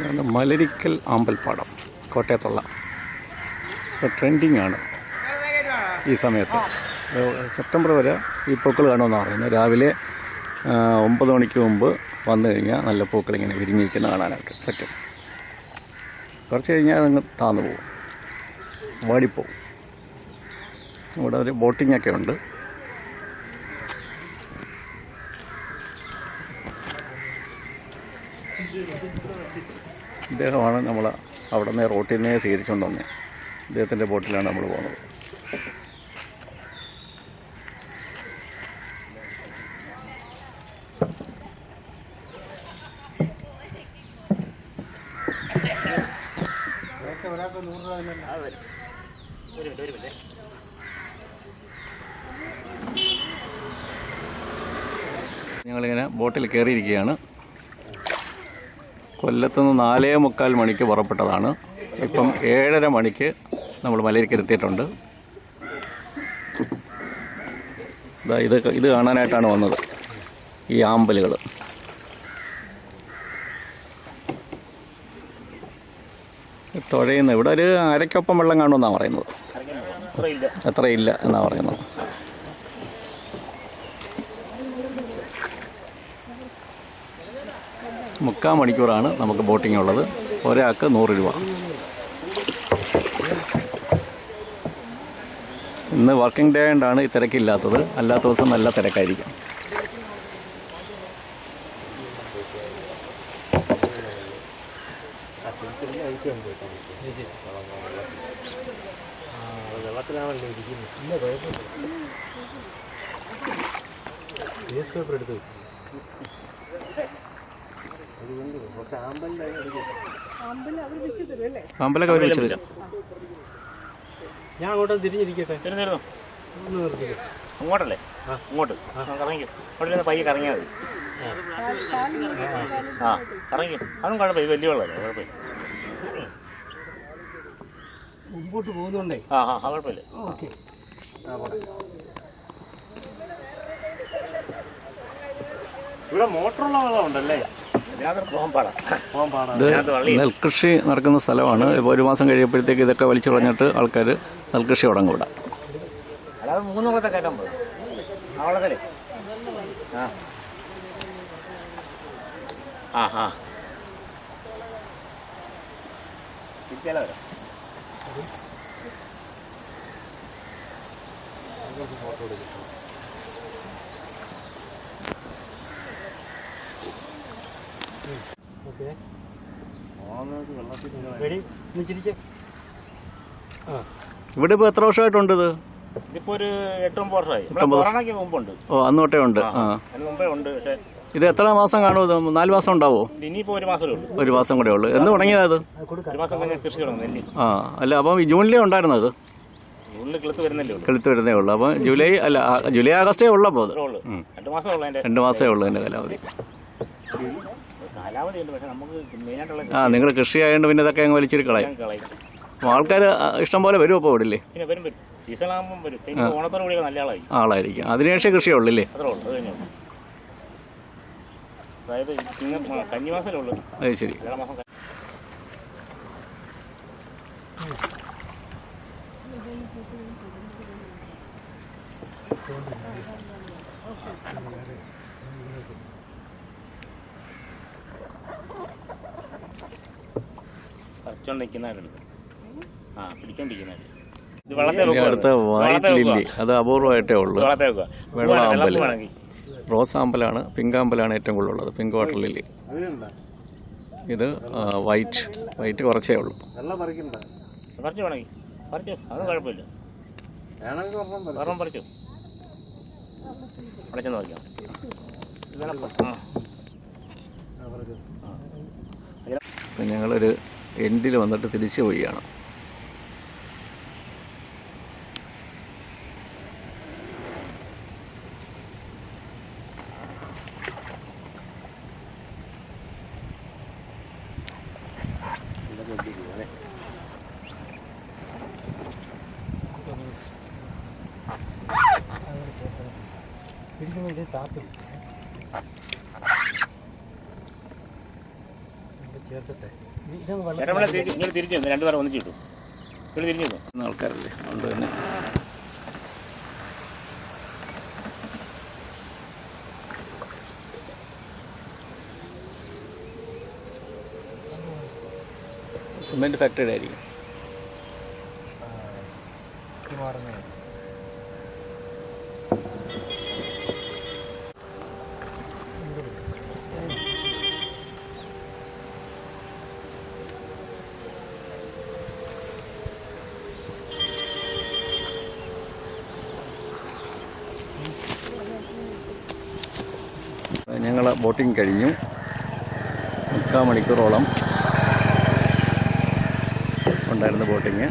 ഇതാണ് മലരിക്കൽ ആമ്പൽപ്പാടം കോട്ടയത്തുള്ള. ട്രെൻഡിങ് ആണ് ഈ സമയത്ത്. സെപ്റ്റംബർ വരെ ഈ പൂക്കൾ കാണുമെന്നാണ് പറയുന്നത്. രാവിലെ ഒമ്പത് മണിക്ക് മുമ്പ് വന്നു കഴിഞ്ഞാൽ നല്ല പൂക്കൾ ഇങ്ങനെ വിരിഞ്ഞിരിക്കുന്ന കാണാനായിട്ട് പറ്റും. കുറച്ച് കഴിഞ്ഞാൽ അതങ്ങ് താന്നു പോകും വാടിപ്പോവും. ഇവിടെ ഒരു ബോട്ടിങ്ങൊക്കെ ഉണ്ട്. ഇദ്ദേഹമാണ് നമ്മൾ അവിടെ നിന്ന് റോട്ടിൽ നിന്നേ സ്വീകരിച്ചുകൊണ്ട് വന്നത് ഇദ്ദേഹത്തിന്റെ ബോട്ടിലാണ് നമ്മൾ പോകുന്നത്. ഞങ്ങളിങ്ങനെ ബോട്ടിൽ കയറിയിരിക്കുകയാണ്. കൊല്ലത്തുനിന്ന് നാലേ മുക്കാൽ മണിക്ക് പുറപ്പെട്ടതാണ്. ഇപ്പം ഏഴര മണിക്ക് നമ്മൾ മലയിലേക്കെത്തിയിട്ടുണ്ട്. ഇതാ ഇത് ഇത് കാണാനായിട്ടാണ് വന്നത്. ഈ ആമ്പലുകൾ. തുഴയുന്ന ഇവിടെ ഒരു അരക്കൊപ്പം വെള്ളം കാണുമെന്നാണ് പറയുന്നത്. അത്രയില്ല. എന്നാണ് പറയുന്നത്. മുക്കാൽ മണിക്കൂറാണ് നമുക്ക് ബോട്ടിംഗ് ഉള്ളത് ഒരാൾക്ക് നൂറ് രൂപ ഇന്ന് വർക്കിംഗ് ഡേ ആയതുകൊണ്ടാണ് ഈ തിരക്കില്ലാത്തത് അല്ലാത്ത ദിവസം നല്ല തിരക്കായിരിക്കും വെള്ളത്തിലാണല്ലോ ന്യൂസ് പേപ്പർ എടുത്ത് വെച്ചു അമ്പലൊക്കെ അവർ വെച്ച് തരും ഞാൻ അങ്ങോട്ട് തിരിഞ്ഞിരിക്കട്ടെ? അങ്ങോട്ടല്ലേ? അങ്ങോട്ട്. കറങ്ങിക്കും അവിടെ പയ്യെ കറങ്ങിയാൽ മതി. ആ. കറങ്ങി. അതും കുഴപ്പമില്ല ഇത് വലിയ വെള്ളമല്ലേ? കുഴപ്പമില്ല. മുമ്പോട്ട് പോകുന്നുണ്ടേ ആ ആ ആ, കുഴപ്പമില്ല. ഓക്കെ. ആ പോട്ടെ. ഇവിടെ മോട്ടറുള്ള വെള്ളം ഉണ്ടല്ലേ നെൽകൃഷി നടക്കുന്ന സ്ഥലമാണ്. ഇപ്പോൾ ഒരു മാസം കഴിയുമ്പോഴത്തേക്ക് ഇതൊക്കെ വലിച്ചു കളഞ്ഞിട്ട് ആൾക്കാർ നെൽകൃഷി തുടങ്ങും ഇവിടെ ഫോട്ടോ മൂന്ന് കൊല്ലത്തെ കയറ്റാൻ പോകും ആ വെള്ളത്തിലേ ആ ആ ആ തിരിച്ചാലോ വരാം ഓക്കെ റെഡി ഒന്ന് ചിരിച്ചേ. ആ. ഇവിടെ ഇപ്പൊ എത്ര വർഷമായിട്ടുണ്ട് ഇത്? ഇതിപ്പോ ഒരു എട്ടൊമ്പത് വർഷമായി. ഇവിടെ കൊറോണയ്ക്ക് മുമ്പുണ്ട്. ഓ അന്ന് തൊട്ടേ ഉണ്ട് ആ. അതിന് മുമ്പേ ഉണ്ട് പക്ഷേ ഇത് എത്ര മാസം കാണും ഇത്? നാല് മാസം ഉണ്ടാവോ? ഇനിയിപ്പോ ഒരു മാസമേ ഉള്ളൂ. ഒരു മാസം കൂടെ ഉള്ളു. എന്ന് തുടങ്ങിയതാ അത് ആ. അല്ല അപ്പം ജൂണിലേ ഉണ്ടായിരുന്നത് ഉള്ളിൽ കിളുത്ത് വരുന്നല്ലേ ഉള്ളൂ. കെളുത്ത് വരുന്നേ ഉള്ളൂ. അപ്പം ജൂലൈ അല്ല ജൂലൈ ആഗസ്റ്റേ ഉള്ളപ്പോൾ അത്? അത്രേ ഉള്ളൂ. ഉം. രണ്ട് മാസം ഉള്ളൂ രണ്ട് മാസമേ ഉള്ളൂ എന്റെ കാലാവധി. ആ നിങ്ങൾ കൃഷി ആയതുകൊണ്ട് പിന്നെ ഇതൊക്കെ അങ്ങ് വലിച്ചിട്ട് കളയും. ആൾക്കാർ ഇഷ്ടം പോലെ വരും അപ്പോൾ ഇവിടില്ലേ? ആളായിരിക്കും. അതിനുശേഷം വരും ഉള്ളില്ലേ അത് ശരി. Thank ഓണത്തോട് കൂടിയൊക്കെ നല്ല ആളായി ആളായിരിക്കും അതിനുശേഷം കൃഷിയുള്ളല്ലേ അത്രേ ഉള്ളൂ അത് കഴിഞ്ഞു അതായത് ചിങ്ങ ആ, കന്നിമാസമല്ലേ ഉള്ളൂ അത് ശരി ഏഴാം മാസം ആ പിടിച്ചോണ്ടിരിക്കുന്നതായിട്ട് ഇത് അടുത്ത അത് അപൂർവമായിട്ടേ ഉള്ളൂ. വെള്ളത്തെ വെക്കുക വെള്ള ആമ്പൽ. വേണമെങ്കിൽ. റോസ് ആമ്പലാണ് പിങ്ക് ആമ്പലാണ് ഏറ്റവും കൂടുതലുള്ളത്. പിങ്ക് വാട്ടർ ലില്ലി ഇത് വൈറ്റ്. വൈറ്റ് കുറച്ചേ ഉള്ളൂ. വെള്ളം പറിക്കണ്ട. പറിച്ചു വേണമെങ്കിൽ. പറിച്ചു അത് കുഴപ്പമില്ല. ഒരെണ്ണം പറിച്ചു. പറിച്ചു നോക്കാം ഞങ്ങളൊരു എൻഡിൽ വന്നിട്ട് തിരിച്ചു പോവുകയാണ് താത്തു ചേർത്തിട്ടെ. തിരിച്ച് തിരിഞ്ഞു ആൾക്കാരല്ലേ? അതുകൊണ്ട് തന്നെ. സിമെന്റ് ഫാക്ടറിയുടെ ആയിരിക്കും. ഞങ്ങൾ ബോട്ടിംഗ് കഴിഞ്ഞു. മുക്കാൽ മണിക്കൂറോളം ഉണ്ടായിരുന്നു ബോട്ടിങ്